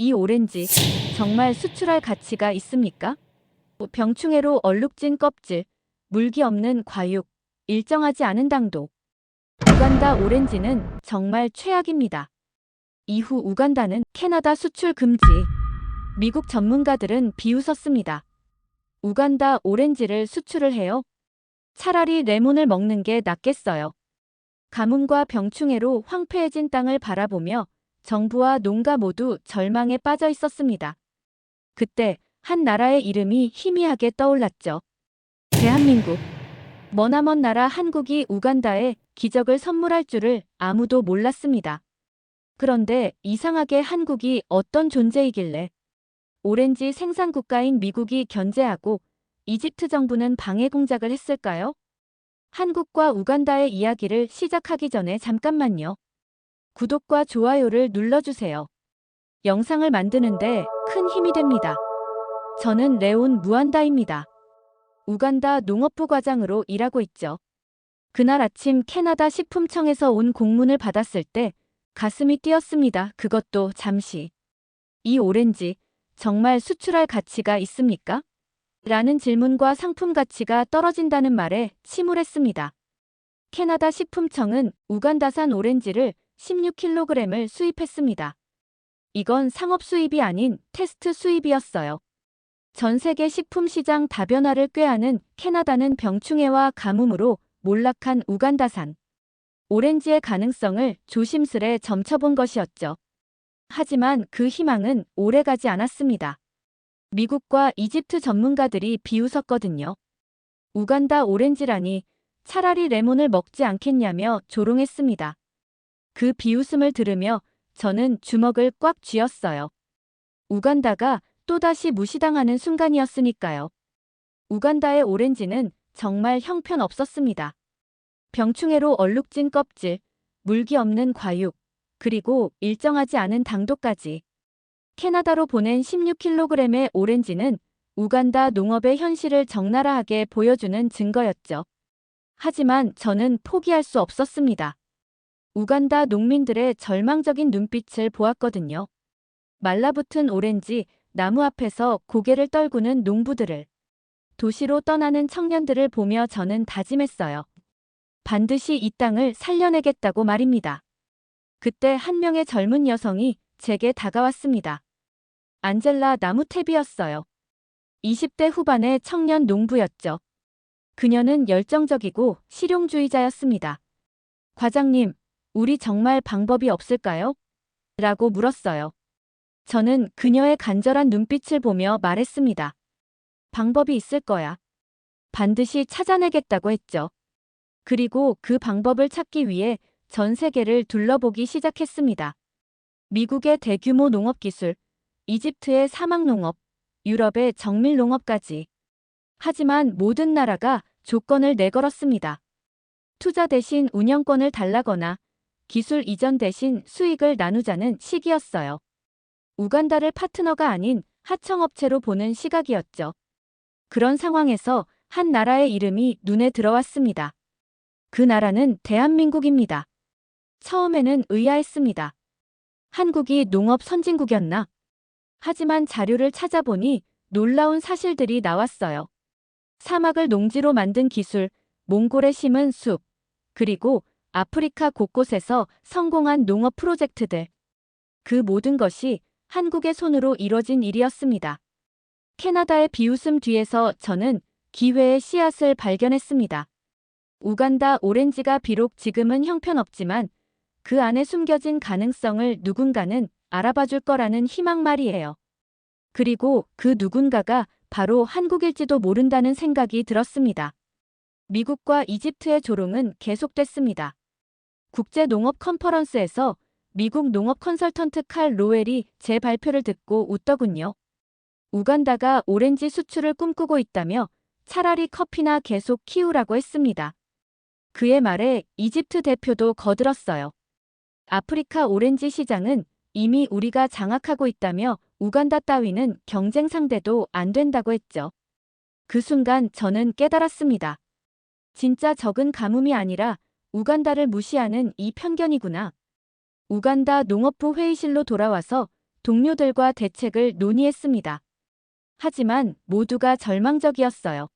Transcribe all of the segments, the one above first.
이 오렌지 정말 수출할 가치가 있습니까? 병충해로 얼룩진 껍질, 물기 없는 과육, 일정하지 않은 당도. 우간다 오렌지는 정말 최악입니다. 이후 우간다는 캐나다 수출 금지. 미국 전문가들은 비웃었습니다. 우간다 오렌지를 수출을 해요? 차라리 레몬을 먹는 게 낫겠어요. 가뭄과 병충해로 황폐해진 땅을 바라보며 정부와 농가 모두 절망에 빠져 있었습니다. 그때 한 나라의 이름이 희미하게 떠올랐죠. 대한민국. 머나먼 나라 한국이 우간다에 기적을 선물할 줄을 아무도 몰랐습니다. 그런데 이상하게 한국이 어떤 존재이길래 오렌지 생산 국가인 미국이 견제하고 이집트 정부는 방해 공작을 했을까요? 한국과 우간다의 이야기를 시작하기 전에 잠깐만요. 구독과 좋아요를 눌러주세요. 영상을 만드는데 큰 힘이 됩니다. 저는 레온 무안다입니다. 우간다 농업부 과장으로 일하고 있죠. 그날 아침 캐나다 식품청에서 온 공문을 받았을 때 가슴이 뛰었습니다. 그것도 잠시. 이 오렌지 정말 수출할 가치가 있습니까? 라는 질문과 상품 가치가 떨어진다는 말에 침울했습니다. 캐나다 식품청은 우간다산 오렌지를 16kg을 수입했습니다. 이건 상업 수입이 아닌 테스트 수입이었어요. 전 세계 식품 시장 다변화를 꾀하는 캐나다는 병충해와 가뭄으로 몰락한 우간다산 오렌지의 가능성을 조심스레 점쳐본 것이었죠. 하지만 그 희망은 오래가지 않았습니다. 미국과 이집트 전문가들이 비웃었거든요. 우간다 오렌지라니 차라리 레몬을 먹지 않겠냐며 조롱했습니다. 그 비웃음을 들으며 저는 주먹을 꽉 쥐었어요. 우간다가 또다시 무시당하는 순간이었으니까요. 우간다의 오렌지는 정말 형편없었습니다. 병충해로 얼룩진 껍질, 물기 없는 과육, 그리고 일정하지 않은 당도까지. 캐나다로 보낸 16kg의 오렌지는 우간다 농업의 현실을 적나라하게 보여주는 증거였죠. 하지만 저는 포기할 수 없었습니다. 우간다 농민들의 절망적인 눈빛을 보았거든요. 말라붙은 오렌지, 나무 앞에서 고개를 떨구는 농부들을, 도시로 떠나는 청년들을 보며 저는 다짐했어요. 반드시 이 땅을 살려내겠다고 말입니다. 그때 한 명의 젊은 여성이 제게 다가왔습니다. 안젤라 나무탭이었어요. 20대 후반의 청년 농부였죠. 그녀는 열정적이고 실용주의자였습니다. 과장님, 우리 정말 방법이 없을까요? 라고 물었어요. 저는 그녀의 간절한 눈빛을 보며 말했습니다. 방법이 있을 거야. 반드시 찾아내겠다고 했죠. 그리고 그 방법을 찾기 위해 전 세계를 둘러보기 시작했습니다. 미국의 대규모 농업기술, 이집트의 사막농업, 유럽의 정밀농업까지. 하지만 모든 나라가 조건을 내걸었습니다. 투자 대신 운영권을 달라거나 기술 이전 대신 수익을 나누자는 시기였어요. 우간다를 파트너가 아닌 하청업체로 보는 시각이었죠. 그런 상황에서 한 나라의 이름이 눈에 들어왔습니다. 그 나라는 대한민국입니다. 처음에는 의아했습니다. 한국이 농업 선진국이었나? 하지만 자료를 찾아보니 놀라운 사실들이 나왔어요. 사막을 농지로 만든 기술, 몽골에 심은 숲, 그리고 아프리카 곳곳에서 성공한 농업 프로젝트들. 그 모든 것이 한국의 손으로 이뤄진 일이었습니다. 캐나다의 비웃음 뒤에서 저는 기회의 씨앗을 발견했습니다. 우간다 오렌지가 비록 지금은 형편없지만 그 안에 숨겨진 가능성을 누군가는 알아봐 줄 거라는 희망 말이에요. 그리고 그 누군가가 바로 한국일지도 모른다는 생각이 들었습니다. 미국과 이집트의 조롱은 계속됐습니다. 국제 농업 컨퍼런스에서 미국 농업 컨설턴트 칼 로웰이 제 발표를 듣고 웃더군요. 우간다가 오렌지 수출을 꿈꾸고 있다며 차라리 커피나 계속 키우라고 했습니다. 그의 말에 이집트 대표도 거들었어요. 아프리카 오렌지 시장은 이미 우리가 장악하고 있다며 우간다 따위는 경쟁 상대도 안 된다고 했죠. 그 순간 저는 깨달았습니다. 진짜 적은 가뭄이 아니라 우간다를 무시하는 이 편견이구나. 우간다 농업부 회의실로 돌아와서 동료들과 대책을 논의했습니다. 하지만 모두가 절망적이었어요.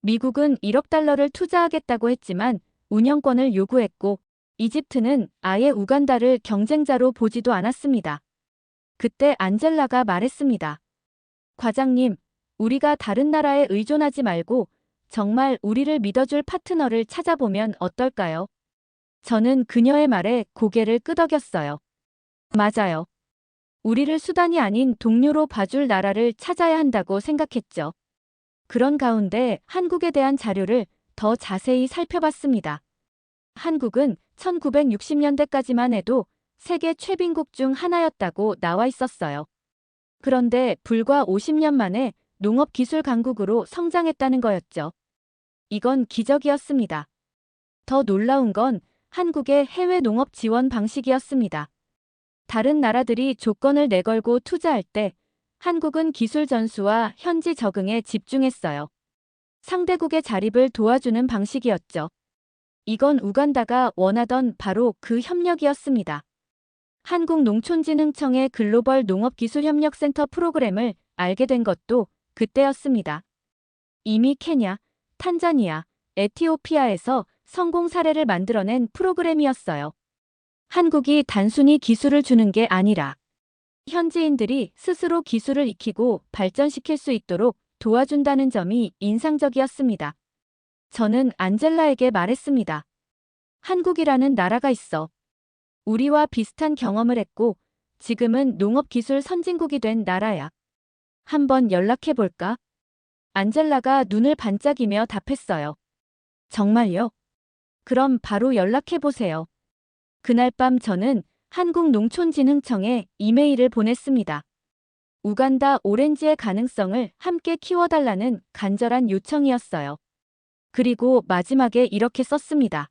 미국은 1억 달러를 투자하겠다고 했지만 운영권을 요구했고 이집트는 아예 우간다를 경쟁자로 보지도 않았습니다. 그때 안젤라가 말했습니다. 과장님, 우리가 다른 나라에 의존하지 말고 정말 우리를 믿어줄 파트너를 찾아보면 어떨까요? 저는 그녀의 말에 고개를 끄덕였어요. 맞아요. 우리를 수단이 아닌 동료로 봐줄 나라를 찾아야 한다고 생각했죠. 그런 가운데 한국에 대한 자료를 더 자세히 살펴봤습니다. 한국은 1960년대까지만 해도 세계 최빈국 중 하나였다고 나와 있었어요. 그런데 불과 50년 만에 농업 기술 강국으로 성장했다는 거였죠. 이건 기적이었습니다. 더 놀라운 건 한국의 해외 농업 지원 방식이었습니다. 다른 나라들이 조건을 내걸고 투자할 때 한국은 기술 전수와 현지 적응에 집중했어요. 상대국의 자립을 도와주는 방식이었죠. 이건 우간다가 원하던 바로 그 협력이었습니다. 한국농촌진흥청의 글로벌 농업기술협력센터 프로그램을 알게 된 것도 그때였습니다. 이미 케냐, 탄자니아, 에티오피아에서 성공 사례를 만들어낸 프로그램이었어요. 한국이 단순히 기술을 주는 게 아니라 현지인들이 스스로 기술을 익히고 발전시킬 수 있도록 도와준다는 점이 인상적이었습니다. 저는 안젤라에게 말했습니다. 한국이라는 나라가 있어. 우리와 비슷한 경험을 했고 지금은 농업기술 선진국이 된 나라야. 한번 연락해볼까? 안젤라가 눈을 반짝이며 답했어요. 정말요? 그럼 바로 연락해보세요. 그날 밤 저는 한국농촌진흥청에 이메일을 보냈습니다. 우간다 오렌지의 가능성을 함께 키워달라는 간절한 요청이었어요. 그리고 마지막에 이렇게 썼습니다.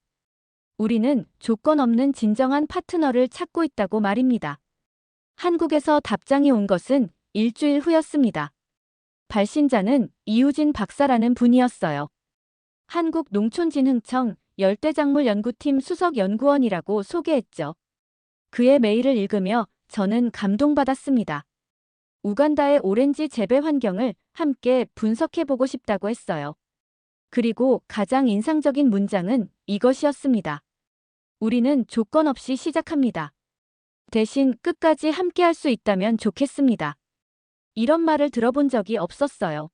우리는 조건 없는 진정한 파트너를 찾고 있다고 말입니다. 한국에서 답장이 온 것은 일주일 후였습니다. 발신자는 이우진 박사라는 분이었어요. 한국농촌진흥청 열대작물연구팀 수석연구원이라고 소개했죠. 그의 메일을 읽으며 저는 감동받았습니다. 우간다의 오렌지 재배 환경을 함께 분석해보고 싶다고 했어요. 그리고 가장 인상적인 문장은 이것이었습니다. 우리는 조건 없이 시작합니다. 대신 끝까지 함께 할 수 있다면 좋겠습니다. 이런 말을 들어본 적이 없었어요.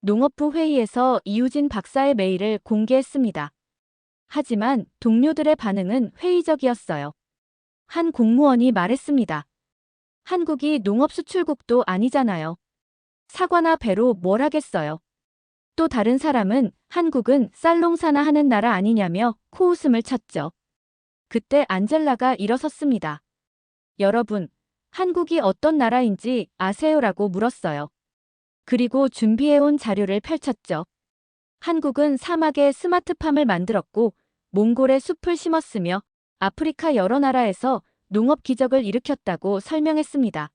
농업부 회의에서 이우진 박사의 메일을 공개했습니다. 하지만 동료들의 반응은 회의적이었어요. 한 공무원이 말했습니다. 한국이 농업 수출국도 아니잖아요. 사과나 배로 뭘 하겠어요. 또 다른 사람은 한국은 쌀농사나 하는 나라 아니냐며 코웃음을 쳤죠. 그때 안젤라가 일어섰습니다. 여러분, 한국이 어떤 나라인지 아세요라고 물었어요. 그리고 준비해온 자료를 펼쳤죠. 한국은 사막에 스마트팜을 만들었고 몽골에 숲을 심었으며 아프리카 여러 나라에서 농업 기적을 일으켰다고 설명했습니다.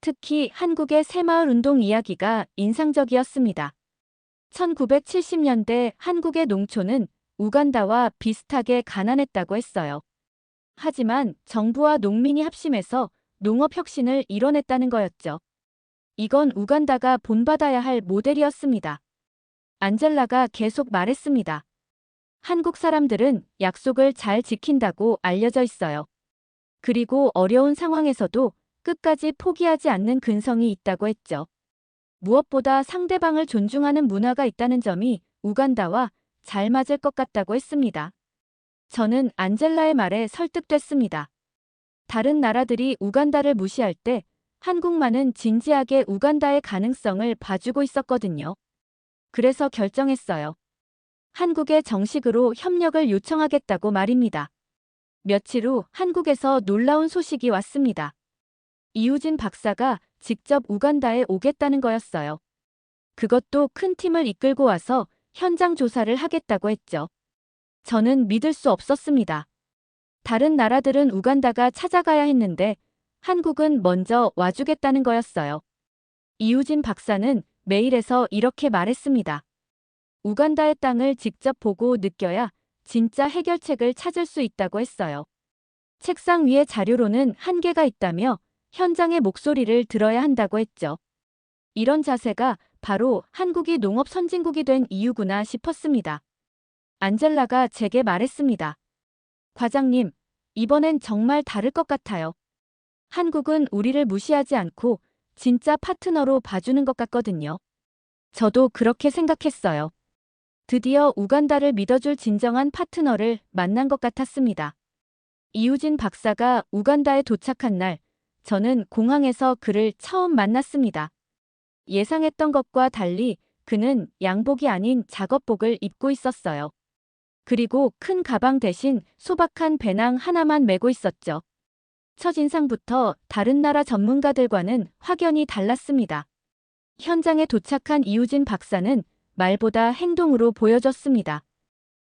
특히 한국의 새마을 운동 이야기가 인상적이었습니다. 1970년대 한국의 농촌은 우간다와 비슷하게 가난했다고 했어요. 하지만 정부와 농민이 합심해서 농업 혁신을 이뤄냈다는 거였죠. 이건 우간다가 본받아야 할 모델이었습니다. 안젤라가 계속 말했습니다. 한국 사람들은 약속을 잘 지킨다고 알려져 있어요. 그리고 어려운 상황에서도 끝까지 포기하지 않는 근성이 있다고 했죠. 무엇보다 상대방을 존중하는 문화가 있다는 점이 우간다와 잘 맞을 것 같다고 했습니다. 저는 안젤라의 말에 설득됐습니다. 다른 나라들이 우간다를 무시할 때 한국만은 진지하게 우간다의 가능성을 봐주고 있었거든요. 그래서 결정했어요. 한국에 정식으로 협력을 요청하겠다고 말입니다. 며칠 후 한국에서 놀라운 소식이 왔습니다. 이우진 박사가 직접 우간다에 오겠다는 거였어요. 그것도 큰 팀을 이끌고 와서 현장 조사를 하겠다고 했죠. 저는 믿을 수 없었습니다. 다른 나라들은 우간다가 찾아가야 했는데 한국은 먼저 와주겠다는 거였어요. 이우진 박사는 메일에서 이렇게 말했습니다. 우간다의 땅을 직접 보고 느껴야 진짜 해결책을 찾을 수 있다고 했어요. 책상 위의 자료로는 한계가 있다며 현장의 목소리를 들어야 한다고 했죠. 이런 자세가 바로 한국이 농업 선진국이 된 이유구나 싶었습니다. 안젤라가 제게 말했습니다. 과장님, 이번엔 정말 다를 것 같아요. 한국은 우리를 무시하지 않고 진짜 파트너로 봐주는 것 같거든요. 저도 그렇게 생각했어요. 드디어 우간다를 믿어줄 진정한 파트너를 만난 것 같았습니다. 이우진 박사가 우간다에 도착한 날, 저는 공항에서 그를 처음 만났습니다. 예상했던 것과 달리 그는 양복이 아닌 작업복을 입고 있었어요. 그리고 큰 가방 대신 소박한 배낭 하나만 메고 있었죠. 첫인상부터 다른 나라 전문가들과는 확연히 달랐습니다. 현장에 도착한 이우진 박사는 말보다 행동으로 보여줬습니다.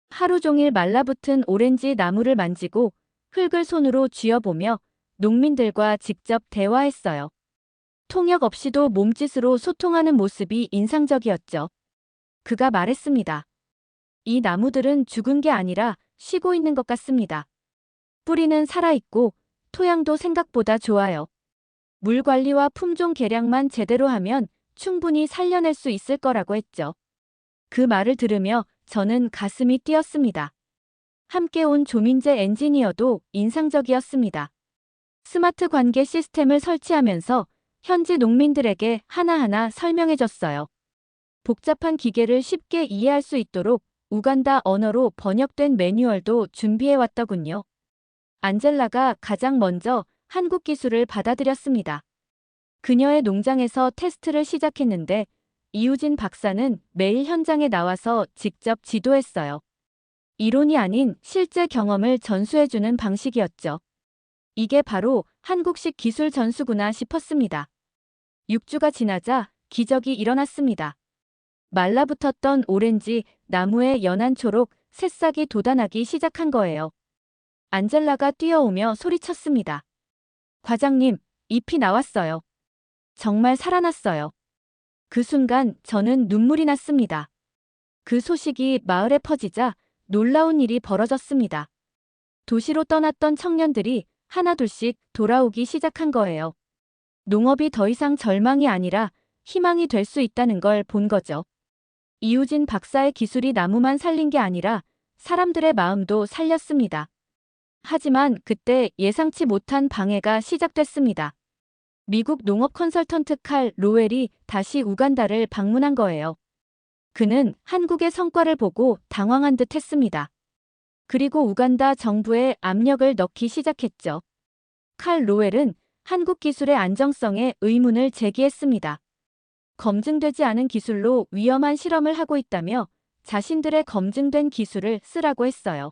하루 종일 말라붙은 오렌지 나무를 만지고 흙을 손으로 쥐어보며 농민들과 직접 대화했어요. 통역 없이도 몸짓으로 소통하는 모습이 인상적이었죠. 그가 말했습니다. 이 나무들은 죽은 게 아니라 쉬고 있는 것 같습니다. 뿌리는 살아있고 토양도 생각보다 좋아요. 물 관리와 품종 개량만 제대로 하면 충분히 살려낼 수 있을 거라고 했죠. 그 말을 들으며 저는 가슴이 뛰었습니다. 함께 온 조민재 엔지니어도 인상적이었습니다. 스마트 관계 시스템을 설치하면서 현지 농민들에게 하나하나 설명해줬어요. 복잡한 기계를 쉽게 이해할 수 있도록 우간다 언어로 번역된 매뉴얼도 준비해왔더군요. 안젤라가 가장 먼저 한국 기술을 받아들였습니다. 그녀의 농장에서 테스트를 시작했는데 이우진 박사는 매일 현장에 나와서 직접 지도했어요. 이론이 아닌 실제 경험을 전수해주는 방식이었죠. 이게 바로 한국식 기술 전수구나 싶었습니다. 6주가 지나자 기적이 일어났습니다. 말라붙었던 오렌지, 나무의 연한 초록, 새싹이 돋아나기 시작한 거예요. 안젤라가 뛰어오며 소리쳤습니다. 과장님, 잎이 나왔어요. 정말 살아났어요. 그 순간 저는 눈물이 났습니다. 그 소식이 마을에 퍼지자 놀라운 일이 벌어졌습니다. 도시로 떠났던 청년들이 하나둘씩 돌아오기 시작한 거예요. 농업이 더 이상 절망이 아니라 희망이 될 수 있다는 걸 본 거죠. 이우진 박사의 기술이 나무만 살린 게 아니라 사람들의 마음도 살렸습니다. 하지만 그때 예상치 못한 방해가 시작됐습니다. 미국 농업 컨설턴트 칼 로웰이 다시 우간다를 방문한 거예요. 그는 한국의 성과를 보고 당황한 듯 했습니다. 그리고 우간다 정부에 압력을 넣기 시작했죠. 칼 로웰은 한국 기술의 안정성에 의문을 제기했습니다. 검증되지 않은 기술로 위험한 실험을 하고 있다며 자신들의 검증된 기술을 쓰라고 했어요.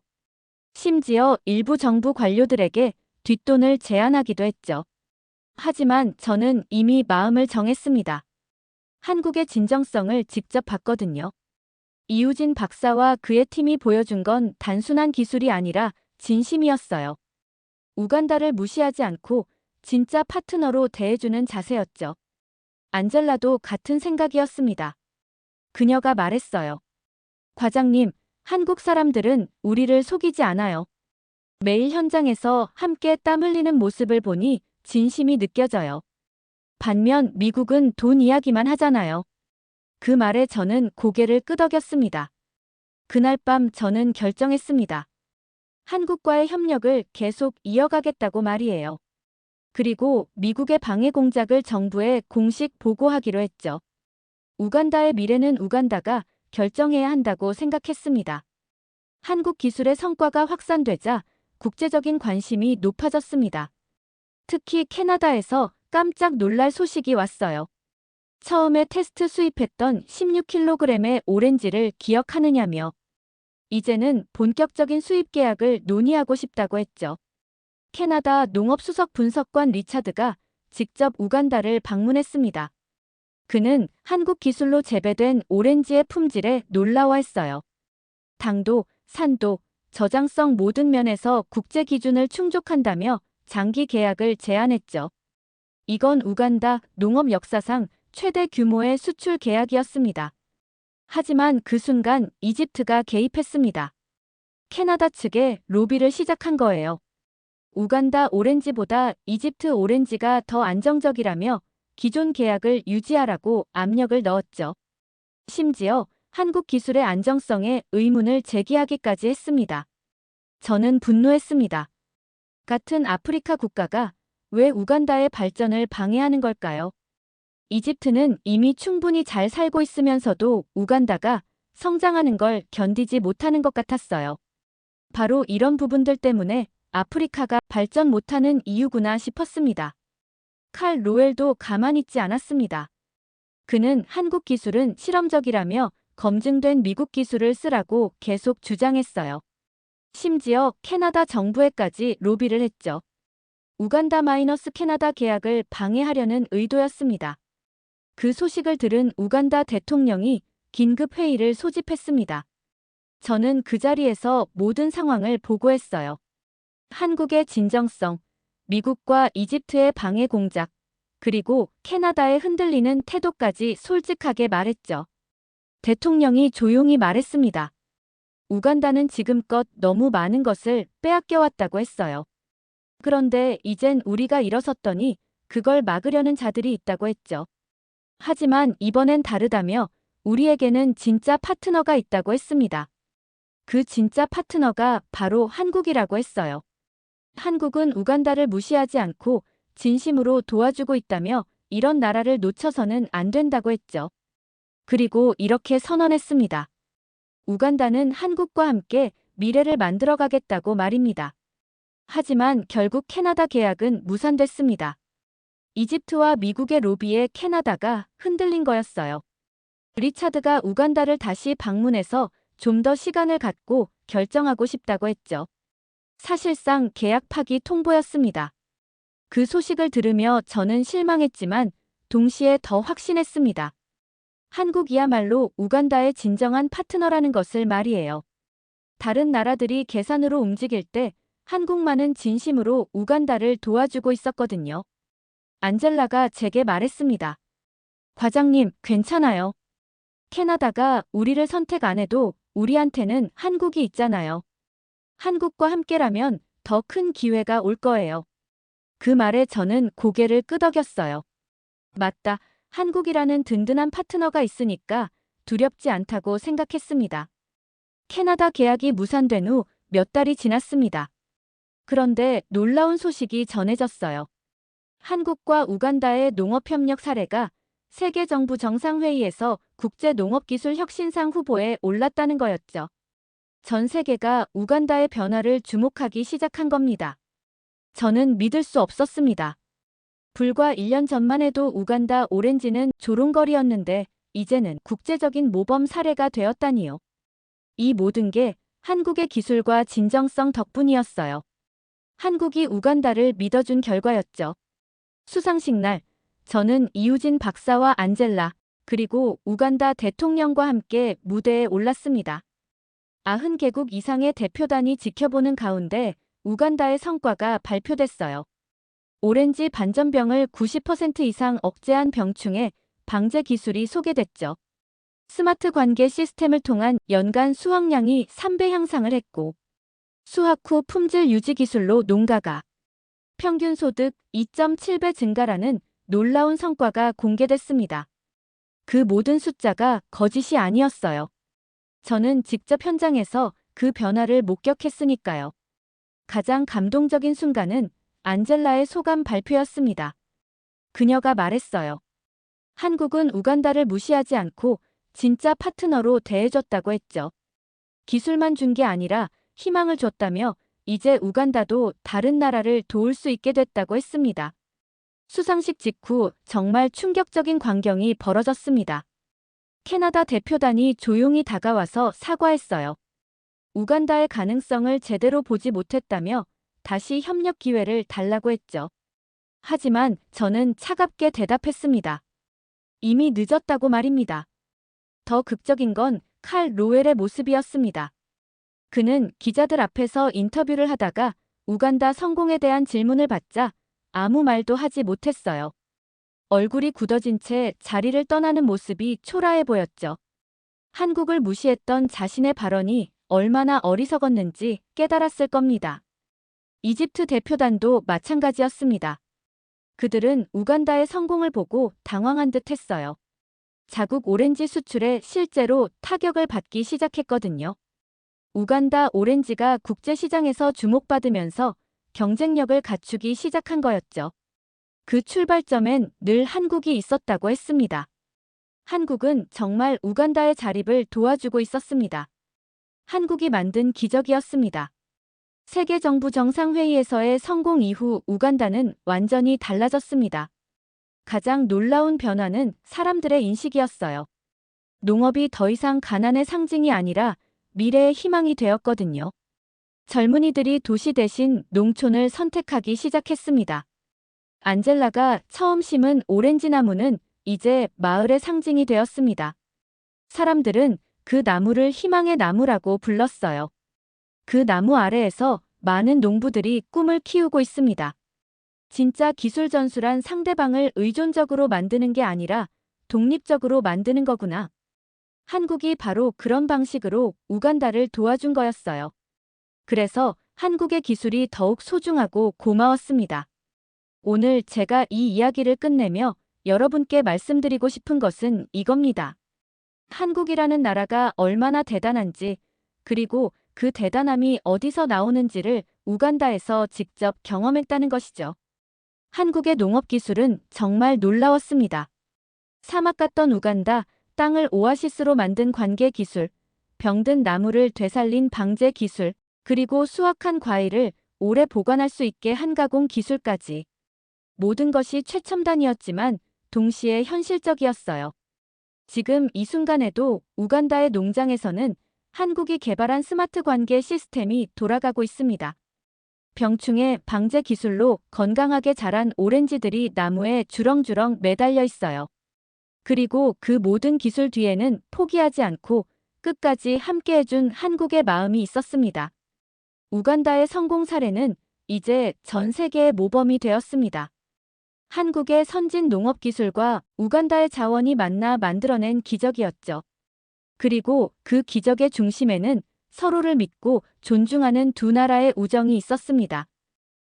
심지어 일부 정부 관료들에게 뒷돈을 제안하기도 했죠. 하지만 저는 이미 마음을 정했습니다. 한국의 진정성을 직접 봤거든요. 이우진 박사와 그의 팀이 보여준 건 단순한 기술이 아니라 진심이었어요. 우간다를 무시하지 않고 진짜 파트너로 대해주는 자세였죠. 안젤라도 같은 생각이었습니다. 그녀가 말했어요. 과장님, 한국 사람들은 우리를 속이지 않아요. 매일 현장에서 함께 땀 흘리는 모습을 보니 진심이 느껴져요. 반면 미국은 돈 이야기만 하잖아요. 그 말에 저는 고개를 끄덕였습니다. 그날 밤 저는 결정했습니다. 한국과의 협력을 계속 이어가겠다고 말이에요. 그리고 미국의 방해 공작을 정부에 공식 보고하기로 했죠. 우간다의 미래는 우간다가 결정해야 한다고 생각했습니다. 한국 기술의 성과가 확산되자 국제적인 관심이 높아졌습니다. 특히 캐나다에서 깜짝 놀랄 소식이 왔어요. 처음에 테스트 수입했던 16kg의 오렌지를 기억하느냐며 이제는 본격적인 수입 계약을 논의하고 싶다고 했죠. 캐나다 농업수석 분석관 리차드가 직접 우간다를 방문했습니다. 그는 한국 기술로 재배된 오렌지의 품질에 놀라워했어요. 당도, 산도, 저장성 모든 면에서 국제 기준을 충족한다며 장기 계약을 제안했죠. 이건 우간다 농업 역사상 최대 규모의 수출 계약이었습니다. 하지만 그 순간 이집트가 개입했습니다. 캐나다 측에 로비를 시작한 거예요. 우간다 오렌지보다 이집트 오렌지가 더 안정적이라며 기존 계약을 유지하라고 압력을 넣었죠. 심지어 한국 기술의 안정성에 의문을 제기하기까지 했습니다. 저는 분노했습니다. 같은 아프리카 국가가 왜 우간다의 발전을 방해하는 걸까요? 이집트는 이미 충분히 잘 살고 있으면서도 우간다가 성장하는 걸 견디지 못하는 것 같았어요. 바로 이런 부분들 때문에 아프리카가 발전 못하는 이유구나 싶었습니다. 칼 로웰도 가만히 있지 않았습니다. 그는 한국 기술은 실험적이라며 검증된 미국 기술을 쓰라고 계속 주장했어요. 심지어 캐나다 정부에까지 로비를 했죠. 우간다 마이너스 캐나다 계약을 방해하려는 의도였습니다. 그 소식을 들은 우간다 대통령이 긴급 회의를 소집했습니다. 저는 그 자리에서 모든 상황을 보고했어요. 한국의 진정성, 미국과 이집트의 방해 공작, 그리고 캐나다의 흔들리는 태도까지 솔직하게 말했죠. 대통령이 조용히 말했습니다. 우간다는 지금껏 너무 많은 것을 빼앗겨왔다고 했어요. 그런데 이젠 우리가 일어섰더니 그걸 막으려는 자들이 있다고 했죠. 하지만 이번엔 다르다며 우리에게는 진짜 파트너가 있다고 했습니다. 그 진짜 파트너가 바로 한국이라고 했어요. 한국은 우간다를 무시하지 않고 진심으로 도와주고 있다며 이런 나라를 놓쳐서는 안 된다고 했죠. 그리고 이렇게 선언했습니다. 우간다는 한국과 함께 미래를 만들어가겠다고 말입니다. 하지만 결국 캐나다 계약은 무산됐습니다. 이집트와 미국의 로비에 캐나다가 흔들린 거였어요. 리차드가 우간다를 다시 방문해서 좀 더 시간을 갖고 결정하고 싶다고 했죠. 사실상 계약 파기 통보였습니다. 그 소식을 들으며 저는 실망했지만 동시에 더 확신했습니다. 한국이야말로 우간다의 진정한 파트너라는 것을 말이에요. 다른 나라들이 계산으로 움직일 때 한국만은 진심으로 우간다를 도와주고 있었거든요. 안젤라가 제게 말했습니다. 과장님, 괜찮아요. 캐나다가 우리를 선택 안 해도 우리한테는 한국이 있잖아요. 한국과 함께라면 더 큰 기회가 올 거예요. 그 말에 저는 고개를 끄덕였어요. 맞다. 한국이라는 든든한 파트너가 있으니까 두렵지 않다고 생각했습니다. 캐나다 계약이 무산된 후 몇 달이 지났습니다. 그런데 놀라운 소식이 전해졌어요. 한국과 우간다의 농업협력 사례가 세계정부 정상회의에서 국제농업기술 혁신상 후보에 올랐다는 거였죠. 전 세계가 우간다의 변화를 주목하기 시작한 겁니다. 저는 믿을 수 없었습니다. 불과 1년 전만 해도 우간다 오렌지는 조롱거리였는데 이제는 국제적인 모범 사례가 되었다니요. 이 모든 게 한국의 기술과 진정성 덕분이었어요. 한국이 우간다를 믿어준 결과였죠. 수상식 날, 저는 이우진 박사와 안젤라, 그리고 우간다 대통령과 함께 무대에 올랐습니다. 90개국 이상의 대표단이 지켜보는 가운데 우간다의 성과가 발표됐어요. 오렌지 반전병을 90% 이상 억제한 병충해 방제 기술이 소개됐죠. 스마트 관계 시스템을 통한 연간 수확량이 3배 향상을 했고 수확 후 품질 유지 기술로 농가가 평균 소득 2.7배 증가라는 놀라운 성과가 공개됐습니다. 그 모든 숫자가 거짓이 아니었어요. 저는 직접 현장에서 그 변화를 목격했으니까요. 가장 감동적인 순간은 안젤라의 소감 발표였습니다. 그녀가 말했어요. 한국은 우간다를 무시하지 않고 진짜 파트너로 대해줬다고 했죠. 기술만 준 게 아니라 희망을 줬다며 이제 우간다도 다른 나라를 도울 수 있게 됐다고 했습니다. 수상식 직후 정말 충격적인 광경이 벌어졌습니다. 캐나다 대표단이 조용히 다가와서 사과했어요. 우간다의 가능성을 제대로 보지 못했다며 다시 협력 기회를 달라고 했죠. 하지만 저는 차갑게 대답했습니다. 이미 늦었다고 말입니다. 더 극적인 건 칼 로웰의 모습이었습니다. 그는 기자들 앞에서 인터뷰를 하다가 우간다 성공에 대한 질문을 받자 아무 말도 하지 못했어요. 얼굴이 굳어진 채 자리를 떠나는 모습이 초라해 보였죠. 한국을 무시했던 자신의 발언이 얼마나 어리석었는지 깨달았을 겁니다. 이집트 대표단도 마찬가지였습니다. 그들은 우간다의 성공을 보고 당황한 듯 했어요. 자국 오렌지 수출에 실제로 타격을 받기 시작했거든요. 우간다 오렌지가 국제시장에서 주목받으면서 경쟁력을 갖추기 시작한 거였죠. 그 출발점엔 늘 한국이 있었다고 했습니다. 한국은 정말 우간다의 자립을 도와주고 있었습니다. 한국이 만든 기적이었습니다. 세계 정부 정상회의에서의 성공 이후 우간다는 완전히 달라졌습니다. 가장 놀라운 변화는 사람들의 인식이었어요. 농업이 더 이상 가난의 상징이 아니라 미래의 희망이 되었거든요. 젊은이들이 도시 대신 농촌을 선택하기 시작했습니다. 안젤라가 처음 심은 오렌지 나무는 이제 마을의 상징이 되었습니다. 사람들은 그 나무를 희망의 나무라고 불렀어요. 그 나무 아래에서 많은 농부들이 꿈을 키우고 있습니다. 진짜 기술 전술한 상대방을 의존적으로 만드는 게 아니라 독립적으로 만드는 거구나. 한국이 바로 그런 방식으로 우간다를 도와준 거였어요. 그래서 한국의 기술이 더욱 소중하고 고마웠습니다. 오늘 제가 이 이야기를 끝내며 여러분께 말씀드리고 싶은 것은 이겁니다. 한국이라는 나라가 얼마나 대단한지, 그리고 그 대단함이 어디서 나오는지를 우간다에서 직접 경험했다는 것이죠. 한국의 농업 기술은 정말 놀라웠습니다. 사막 같던 우간다, 땅을 오아시스로 만든 관계 기술, 병든 나무를 되살린 방제 기술, 그리고 수확한 과일을 오래 보관할 수 있게 한 가공 기술까지. 모든 것이 최첨단이었지만 동시에 현실적이었어요. 지금 이 순간에도 우간다의 농장에서는 한국이 개발한 스마트 관계 시스템이 돌아가고 있습니다. 병충해 방제 기술로 건강하게 자란 오렌지들이 나무에 주렁주렁 매달려 있어요. 그리고 그 모든 기술 뒤에는 포기하지 않고 끝까지 함께 해준 한국의 마음이 있었습니다. 우간다의 성공 사례는 이제 전 세계의 모범이 되었습니다. 한국의 선진 농업 기술과 우간다의 자원이 만나 만들어낸 기적이었죠. 그리고 그 기적의 중심에는 서로를 믿고 존중하는 두 나라의 우정이 있었습니다.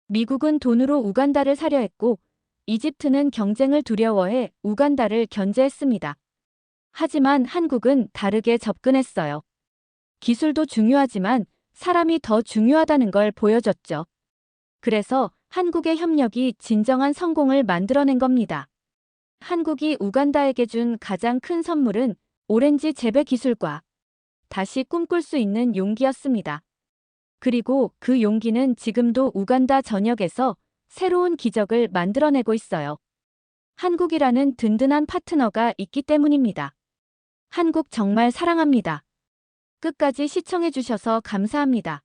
미국은 돈으로 우간다를 사려 했고 이집트는 경쟁을 두려워해 우간다를 견제했습니다. 하지만 한국은 다르게 접근했어요. 기술도 중요하지만 사람이 더 중요하다는 걸 보여줬죠. 그래서 한국의 협력이 진정한 성공을 만들어낸 겁니다. 한국이 우간다에게 준 가장 큰 선물은 오렌지 재배 기술과 다시 꿈꿀 수 있는 용기였습니다. 그리고 그 용기는 지금도 우간다 전역에서 새로운 기적을 만들어내고 있어요. 한국이라는 든든한 파트너가 있기 때문입니다. 한국 정말 사랑합니다. 끝까지 시청해주셔서 감사합니다.